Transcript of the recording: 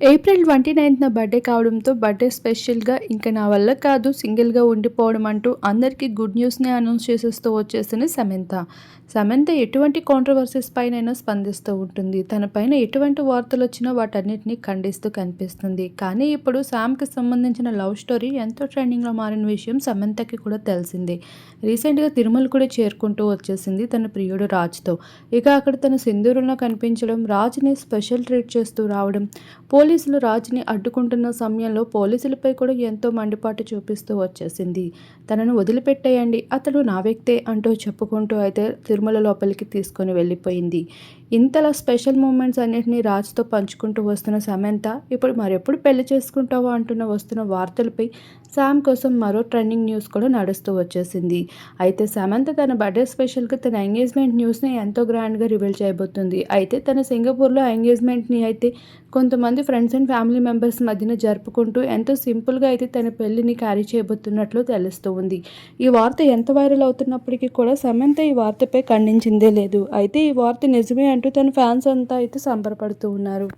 April twenty నైన్త్న birthday కావడంతో birthday స్పెషల్గా ఇంకా నా వల్ల కాదు సింగిల్గా ఉండిపోవడం అంటూ అందరికీ గుడ్ న్యూస్ని అనౌన్స్ చేసేస్తూ వచ్చేసింది సమంత. సమంత ఎటువంటి కాంట్రవర్సీస్ పైన స్పందిస్తూ ఉంటుంది. తన పైన ఎటువంటి వార్తలు వచ్చినా వాటన్నిటినీ ఖండిస్తూ కనిపిస్తుంది. కానీ ఇప్పుడు శామ్కి సంబంధించిన లవ్ స్టోరీ ఎంతో ట్రెండింగ్లో మారిన విషయం సమంతకి కూడా తెలిసింది. రీసెంట్గా తిరుమల కూడా చేరుకుంటూ వచ్చేసింది తన ప్రియుడు రాజ్తో. ఇక అక్కడ తన సింధూరంలో కనిపించడం రాజ్ని స్పెషల్ ట్రీట్ చేస్తూ రావడం పోలీసులు రాజుని అడ్డుకుంటున్న సమయంలో పోలీసులపై కూడా ఎంతో మండిపాటు చూపిస్తూ వచ్చేసింది. తనను వదిలిపెట్టేయండి అతడు నా వ్యక్తే అంటూ చెప్పుకుంటూ అయితే తిరుమల లోపలికి తీసుకొని వెళ్ళిపోయింది. ఇంతలా స్పెషల్ మూమెంట్స్ అన్నింటినీ రాజుతో పంచుకుంటూ వస్తున్న సమంత ఇప్పుడు మరెప్పుడు పెళ్ళి చేసుకుంటావో అంటున్న వస్తున్న వార్తలపై శామ్ కోసం మరో ట్రెండింగ్ న్యూస్ కూడా నడుస్తూ వచ్చేసింది. అయితే సమంత తన బర్త్డే స్పెషల్గా తన ఎంగేజ్మెంట్ న్యూస్ని ఎంతో గ్రాండ్గా రివీల్ చేయబోతుంది. అయితే తన సింగపూర్లో ఎంగేజ్మెంట్ని అయితే కొంతమంది ఫ్రెండ్స్ అండ్ ఫ్యామిలీ మెంబర్స్ మధ్యన జరుపుకుంటూ ఎంతో సింపుల్గా అయితే తన పెళ్ళిని క్యారీ చేయబోతున్నట్లు తెలుస్తూ ఉంది. ఈ వార్త ఎంత వైరల్ అవుతున్నప్పటికీ కూడా సమంత ఈ వార్తపై ఖండించిందే లేదు. అయితే ఈ వార్త నిజమే అంటూ తన ఫ్యాన్స్ అంతా అయితే సంబరపడుతూ ఉన్నారు.